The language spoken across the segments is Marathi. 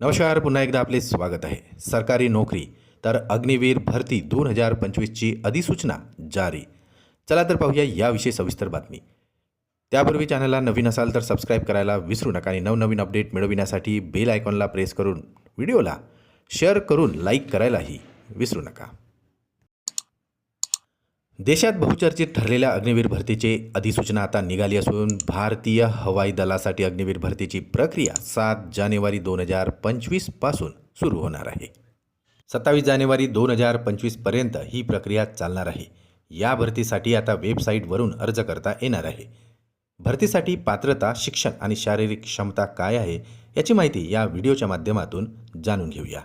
नमस्कार पुन्हा एकदा आपले स्वागत आहे. सरकारी नोकरी तर अग्निवीर भरती दोन हजार पंचवीसची अधिसूचना जारी. चला तर पाहूया याविषयी सविस्तर बातमी. त्यापूर्वी चॅनलला नवीन असाल तर सबस्क्राईब करायला विसरू नका आणि नवनवीन अपडेट मिळविण्यासाठी बेल आयकॉनला प्रेस करून व्हिडिओला शेअर करून लाईक करायलाही विसरू नका. देशात बहुचर्चित ठरलेल्या अग्निवीर भरतीची अधिसूचना आता निघाली असून भारतीय हवाई दलासाठी अग्निवीर भरतीची प्रक्रिया सात जानेवारी दोन हजार पंचवीसपासून सुरू होणार आहे. सत्तावीस जानेवारी दोन हजार पंचवीसपर्यंत ही प्रक्रिया चालणार आहे. या भरतीसाठी आता वेबसाईटवरून अर्ज करता येणार आहे. भरतीसाठी पात्रता शिक्षण आणि शारीरिक क्षमता काय आहे याची माहिती या व्हिडिओच्या माध्यमातून जाणून घेऊया.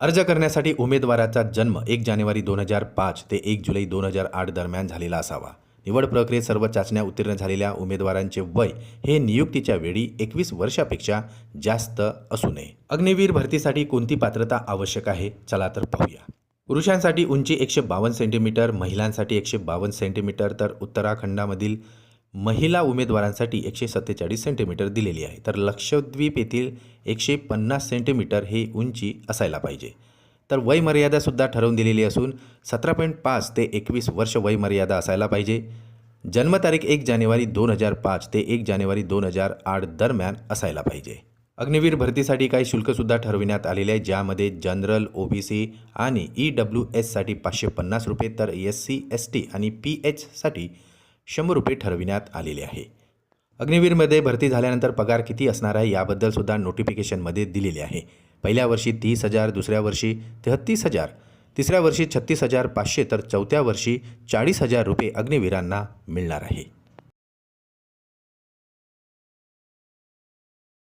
अर्ज करण्यासाठी उमेदवाराचा जन्म एक जानेवारी दोन हजार पाच ते एक जुलै दोन हजार आठ दरम्यान झालेला असावा. निवड प्रक्रियेत सर्व चाचण्या उत्तीर्ण झालेल्या उमेदवारांचे वय हे नियुक्तीच्या वेळी एकवीस वर्षापेक्षा जास्त असू नये. अग्निवीर भरतीसाठी कोणती पात्रता आवश्यक आहे? चला तर पाहूया. पुरुषांसाठी उंची एकशे बावन्न सेंटीमीटर महिलांसाठी एकशे बावन्न सेंटीमीटर तर उत्तराखंडामधील महिला उमेदवारांसाठी एकशे सत्तेचाळीस सेंटीमीटर दिलेली आहे. तर लक्षद्वीप येथील एकशे पन्नास सेंटीमीटर हे उंची असायला पाहिजे. तर वयमर्यादासुद्धा ठरवून दिलेली असून सतरा पॉईंट पाच ते एकवीस वर्ष वयमर्यादा असायला पाहिजे. जन्मतारीख एक जानेवारी दोन हजार पाच ते एक जानेवारी दोन हजार आठ दरम्यान असायला पाहिजे. अग्निवीर भरतीसाठी काही शुल्कसुद्धा ठरविण्यात आलेले आहे ज्यामध्ये जनरल ओ बी सी आणि ई डब्ल्यू एससाठी पाचशे पन्नास रुपये तर एस सी एस टी आणि पी एचसाठी शंभर रुपये ठरविण्यात आलेले आहे. अग्निवीरमध्ये भरती झाल्यानंतर पगार किती असणार आहे याबद्दलसुद्धा नोटिफिकेशनमध्ये दिलेले आहे. पहिल्या वर्षी तीस हजार दुसऱ्या वर्षी तेहत्तीस हजार तिसऱ्या वर्षी छत्तीस हजार पाचशे तर चौथ्या वर्षी चाळीस हजार रुपये अग्निवीरांना मिळणार आहे.